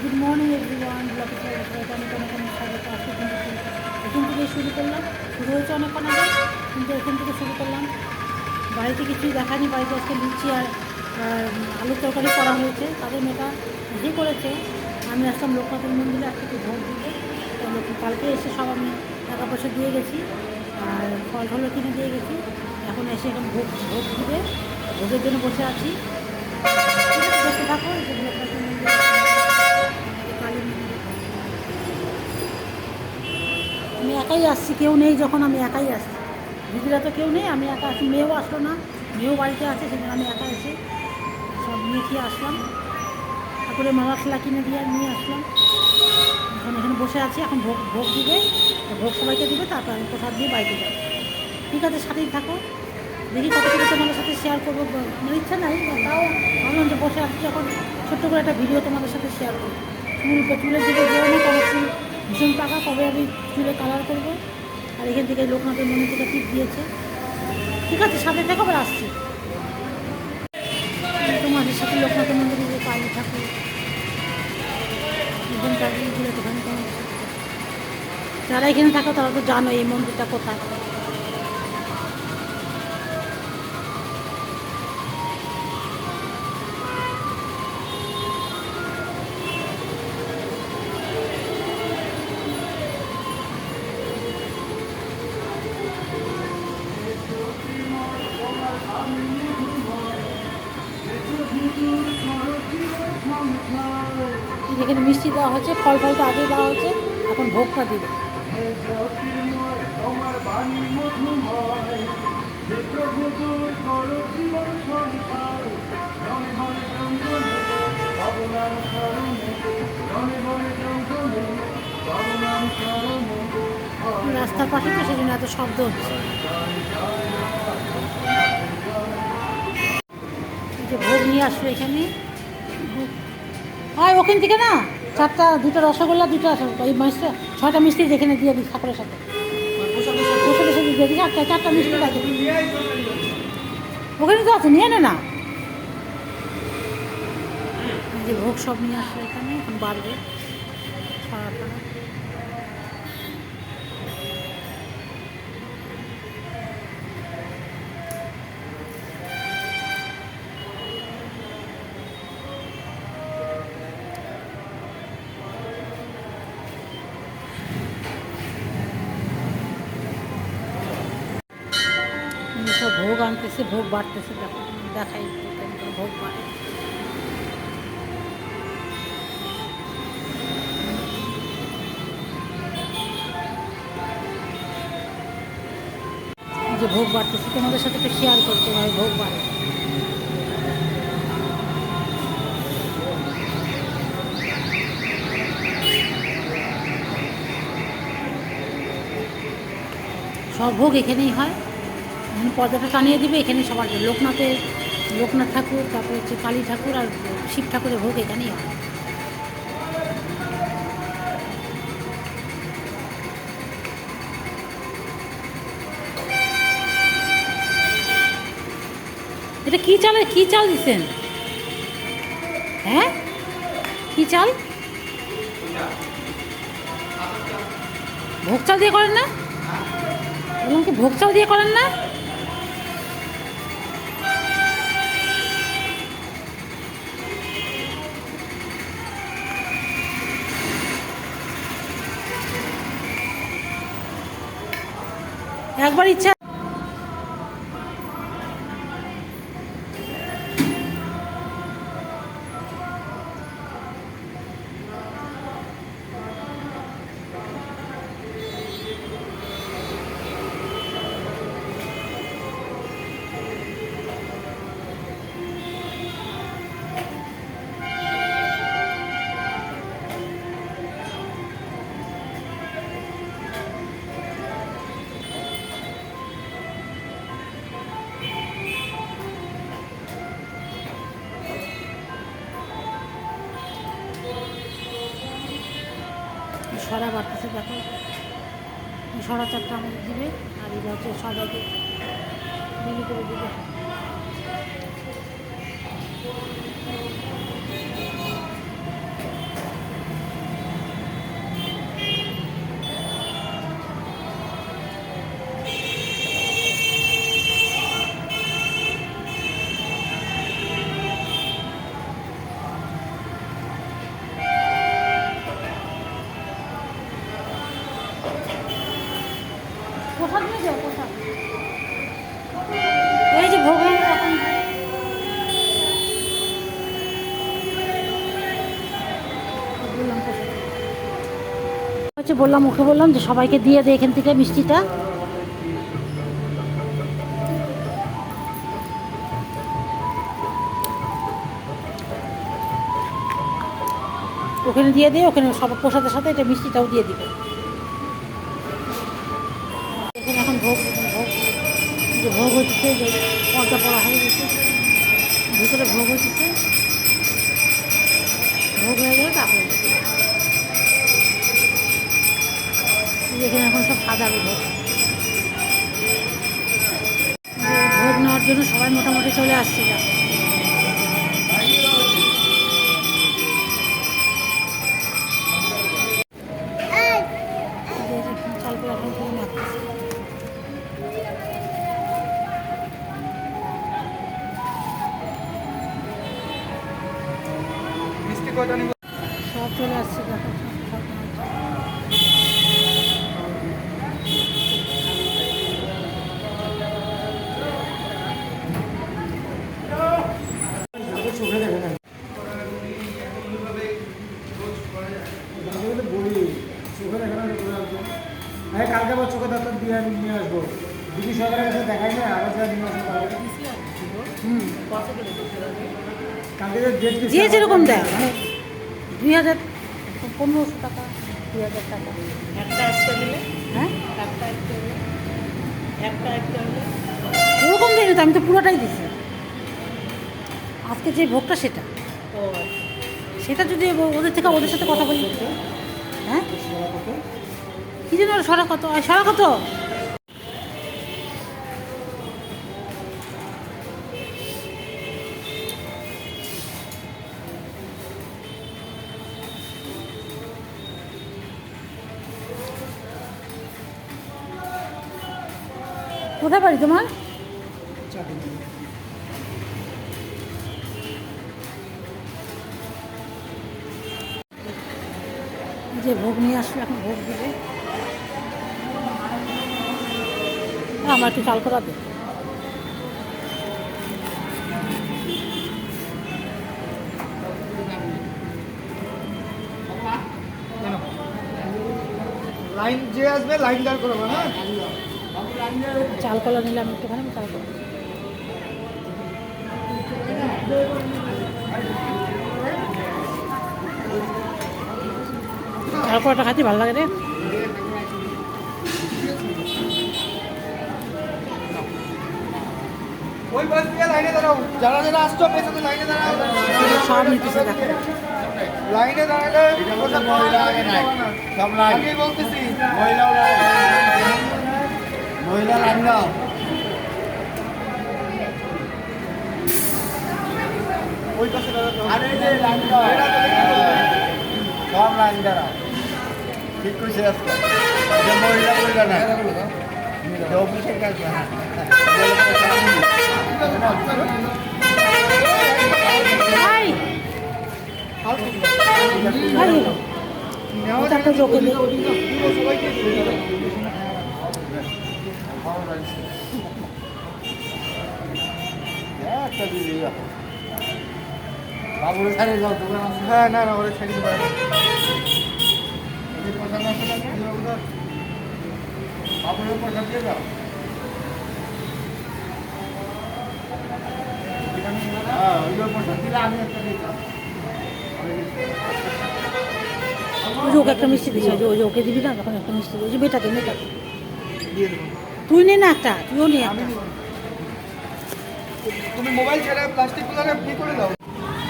Good morning everyone ব্লগে সবাইকে অনেক অনেক অনেক স্বাগত। আজকে কিন্তু এখান থেকে শুরু করলাম। শুরু হয়েছে অনেকক্ষণ আগে কিন্তু এখান থেকে শুরু করলাম। বাড়িতে কিছুই দেখানি বাড়িতে আজকে লুচি আর আলুর তরকারি করা হয়েছে। তাদের মেয়েটা যে করেছে আমি আসলাম লোকনাথের মন্দিরে একটু ভোট দিতে। কালকে এসে সব আমি টাকা পয়সা দিয়ে গেছি। আর ফল টলও কিনে দিয়ে গেছি। এখন এসে এখন ভোগ ভোগ দিবে। ভোগের জন্য বসে আছি। আছে, থাকো এই যে লোকনাথের মন্দিরে কালী মন্দির। আমি একাই আসছি, কেউ নেই যখন আমি একাই আসছি। দিদিরা তো কেউ নেই, আমি একা আসি মেয়েও আসলো না, মেয়েও বাড়িতে আছে সেদিন আমি একা এসে সব নিয়ে খেয়ে আসলাম? তারপরে মশলা কিনে দিয়ে নিয়ে আসলাম। এখন এখানে বসে আছি, এখন ভোগ ভোগ দিবে ভোগ সবাইকে দিবে, তারপর আমি প্রসাদ দিয়ে বাড়িতে যাব। ঠিক আছে, সাথেই থাকো। দেখি কত কিছু তোমাদের সাথে শেয়ার করব। আমার ইচ্ছা নাই, তাও ভাবলাম যে বসে আছি, যখন ছোট্ট করে একটা ভিডিও তোমাদের সাথে শেয়ার করব। চুল, চুলের দিকে ভীষণ পাকা কবে আমি চুলে কালার করব। আর এখান থেকে লোকনাথের মনে থেকে টিপ দিয়েছে। ঠিক আছে সাথে থেকে আবার আসছি। তোমাদের সাথে লোকনাথের মন্দিরে যে কালী ঠাকুর একদম চারদিকে ঘুরে দেখা। যারা এখানে থাকো, তারা তো জানো এই মন্দিরটা কোথায়। এখানে মিষ্টি দেওয়া হচ্ছে, ফল ফল তো আগে দেওয়া হচ্ছে, এখন ভোগটা দিবে। রাস্তার পাশে তো সেজন্য এত শব্দ হচ্ছে। যে ভোগ নিয়ে আসলো এখানে। ভোগ হয় ওখান থেকে না, চারটা, দুটো রসগোল্লা, দুটো এই মাছটা, ছয়টা মিষ্টি যেখানে দিয়ে দিই ঠাকুরের সাথে। বসে দিয়ে দিই, চারটা মিষ্টি ওখানে তো আছে, নিয়ে নে না। যে ভোগ সব নিয়ে আসলে এখানে, এখন বাড়বে। ভোগ আনতেছে, ভোগ বাড়তেছে, দেখো, দেখাই ভোগ বাড়ে। যে ভোগ বাড়তেছে, তোমাদের সাথে একটু শেয়ার করতে হয় ভোগ বাড়ে। সব ভোগ এখানেই হয়। পর্দাটা টানিয়ে দিবে, এখানে সবার লোকনাথের, লোকনাথ ঠাকুর, তারপর হচ্ছে কালী ঠাকুর আর শিব ঠাকুরের ভোগ এখানেই হয় এটা কি চালে, কি চাল দিচ্ছেন হ্যাঁ? কি চাল? ভোগ চাল দিয়ে করেন না? ভোগ চাল দিয়ে করেন না? একবার ইচ্ছা সরা বাড়তেছে দেখো। সরা চারটা আমাদের দিবে আর এবার হচ্ছে সবাইকে বিলি করে দিবে। হচ্ছে বললাম, ওকে বললাম যে সবাইকে দিয়ে দে এখান থেকে মিষ্টিটা। ওখানে দিয়ে দিয়ে ওখানে সব প্রসাদের সাথে এটা মিষ্টিটাও দিয়ে দিবে। এখানে এখন ভোগ ভোগ, যে ভোগ হচ্ছে যে পর্দা পড়া হয়ে গেছে, ভিতরে ভোগ হচ্ছে ভোগ হয়ে গেলে তারপরে এখানে এখন সব ভোগ যে ভোগ নেওয়ার জন্য সবাই মোটামুটি চলে আসছে সব চলে আসছে দেখো হ্যাঁ কালকে আবার চোখে ডাক্তার দিয়ে আমি নিয়ে আসব। দিদি সরকারের কাছে দেখাই না আবার যা নিয়ে আসব। হুম। কালকে যে যেরকম দেয়। মানে দুই হাজার পনেরোশো টাকা দুই হাজার টাকা। একটা একটা দিলে? হ্যাঁ? একটা একটা একটা একটা হলে ওরকম দিই তো আমি তো পুরোটাই দিছি। আজকে যে ভোগটা সেটা। ও সেটা যদি ওদের থেকে ওদের সাথে কথা বলি। হ্যাঁ? কি যেন সরা কত সরা কত? কোথায় বাড়ি তোমার? যে ভোগ নিয়ে আসলে এখন, ভোগ দিবে। আমার একটু চাল করা দে। লাইন যে আসবে লাইন দাঁড় করব হ্যাঁ? চাল কলা নিলাম একটুখানি চাল কলা চাল কলাটা খাচ্ছি ভালো লাগে রে। যারা যারা আসছো পেছনে লাইনে দাঁড়াও। সব নিতেছে দেখো। লাইনে দাঁড়ালে মহিলা আগে নাই সব লাইন। বলতেছি। মহিলা মহিলা লাইন দাও। ওই পাশে দাঁড়াও আরে যে লাইন দাও। সব লাইন দাঁড়াও। ঠিক কইছে আজকে। মহিলা মহিলা না। যে অফিসের কাজ না। হ্যাঁ না না ওরে ছেড়ে দিবা বাবুরে পয়সা দিয়ে দাও হ্যাঁ ওই একটা দিতাম ওই যে ওকে একটা মিষ্টি ওই যে- ওকে দিবি না তখন একটা মিষ্টি ওই যে মেটাকে মেটাকে তুই নে না একটা তুইও নে একটা। তুমি মোবাইল ছেড়ে প্লাস্টিকগুলো কি করে দাও?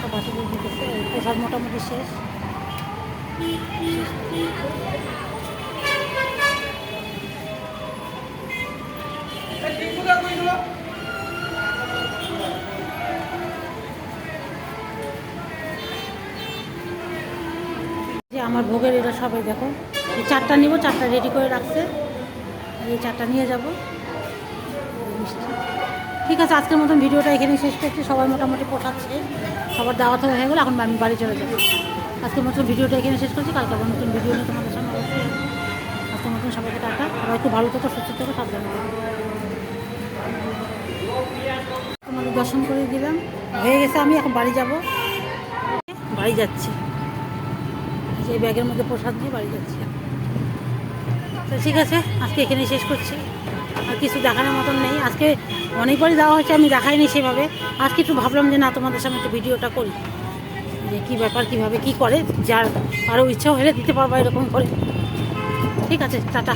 তো বাসে দিয়ে দিতেছে ওই প্রসাদ মোটামুটি শেষ। আমার ভোগের এটা সবাই দেখো। এই চারটা নিব, চারটা রেডি করে রাখছে। এই চারটা নিয়ে যাব। ঠিক আছে, আজকের মতন ভিডিওটা এখানেই শেষ করছি। সবাই মোটামুটি পোষাচ্ছে। সবার দাওয়াত হয়ে গেলো, এখন আমি বাড়ি চলে যাব। আজকের মতন ভিডিওটা এখানে শেষ করছি। কালকে আবার নতুন ভিডিও নিয়ে তোমাদের সামনে অবশ্যই। আজকের মতন সবাইকে টাটা। সবাই খুব ভালো থেকো, সুস্থ থেকো, সাবধানে। তোমাদের দর্শন করে দিলাম। হয়ে গেছে, আমি এখন বাড়ি যাব। বাড়ি যাচ্ছি। যে ব্যাগের মধ্যে প্রসাদ নিয়ে বাড়ি যাচ্ছি। তো ঠিক আছে, আজকে এখানে শেষ করছি। আর কিছু দেখানোর মতন নেই। আজকে অনেকবারই দেওয়া হয়েছে, আমি দেখাইনি সেভাবে। আজকে একটু ভাবলাম যে না, তোমাদের সামনে একটু ভিডিওটা করি। যে কী ব্যাপার, কীভাবে কী করে, যার আরও ইচ্ছা হলে দিতে পারব এরকম করে। ঠিক আছে, টাটা।